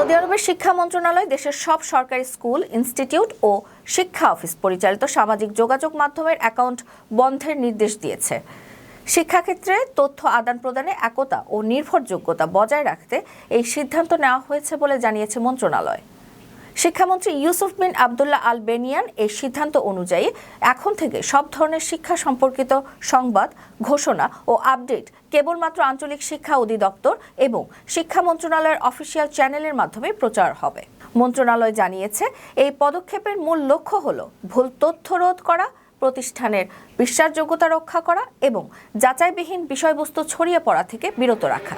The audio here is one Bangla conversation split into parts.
সৌদি আরবের শিক্ষা মন্ত্রণালয় দেশের সব সরকারি স্কুল, ইনস্টিটিউট ও শিক্ষা অফিস পরিচালিত সামাজিক যোগাযোগ মাধ্যমের অ্যাকাউন্ট বন্ধের নির্দেশ দিয়েছে। শিক্ষাক্ষেত্রে তথ্য আদান প্রদানে একতা ও নির্ভরযোগ্যতা বজায় রাখতে এই সিদ্ধান্ত নেওয়া হয়েছে বলে জানিয়েছে মন্ত্রণালয়। শিক্ষামন্ত্রী Yusuf bin Abdullah al Benyan এই সিদ্ধান্ত অনুযায়ী এখন থেকে সব ধরনের শিক্ষা সম্পর্কিত সংবাদ, ঘোষণা ও আপডেট কেবলমাত্র আঞ্চলিক শিক্ষা অধিদপ্তর এবং শিক্ষা মন্ত্রণালয়ের অফিসিয়াল চ্যানেলের মাধ্যমে প্রচার হবে। মন্ত্রণালয় জানিয়েছে, এই পদক্ষেপের মূল লক্ষ্য হল ভুল তথ্য রোধ করা, প্রতিষ্ঠানের বিশ্বাসযোগ্যতা রক্ষা করা এবং যাচাইবিহীন বিষয়বস্তু ছড়িয়ে পড়া থেকে বিরত রাখা।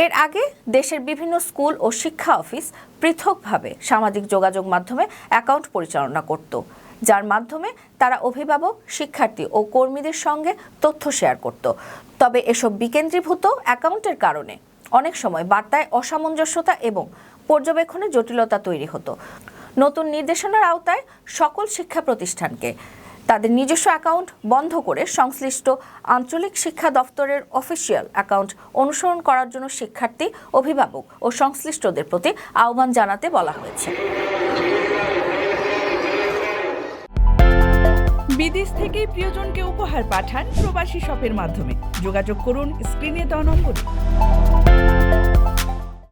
এর আগে দেশের বিভিন্ন স্কুল ও শিক্ষা অফিস পৃথকভাবে সামাজিক যোগাযোগ মাধ্যমে অ্যাকাউন্ট পরিচালনা করত, যার মাধ্যমে তারা অভিভাবক, শিক্ষার্থী ও কর্মীদের সঙ্গে তথ্য শেয়ার করত। তবে এসব বিকেন্দ্রীভূত অ্যাকাউন্টের কারণে অনেক সময় বার্তায় অসামঞ্জস্যতা এবং পর্যবেক্ষণে জটিলতা তৈরি হতো। নতুন নির্দেশনার আওতায় সকল শিক্ষা প্রতিষ্ঠানকে তাদের নিজস্ব অ্যাকাউন্ট বন্ধ করে সংশ্লিষ্ট আঞ্চলিক শিক্ষা দফতরের অফিসিয়াল অ্যাকাউন্ট অনুসরণ করার জন্য শিক্ষার্থী, অভিভাবক ও সংশ্লিষ্টদের প্রতি আহ্বান জানাতে বলা হয়েছে। বিদেশ থেকে প্রিয়জনকে উপহার পাঠান প্রবাসী শপের মাধ্যমে। যোগাযোগ করুন স্ক্রিনে দেওয়া নম্বরে।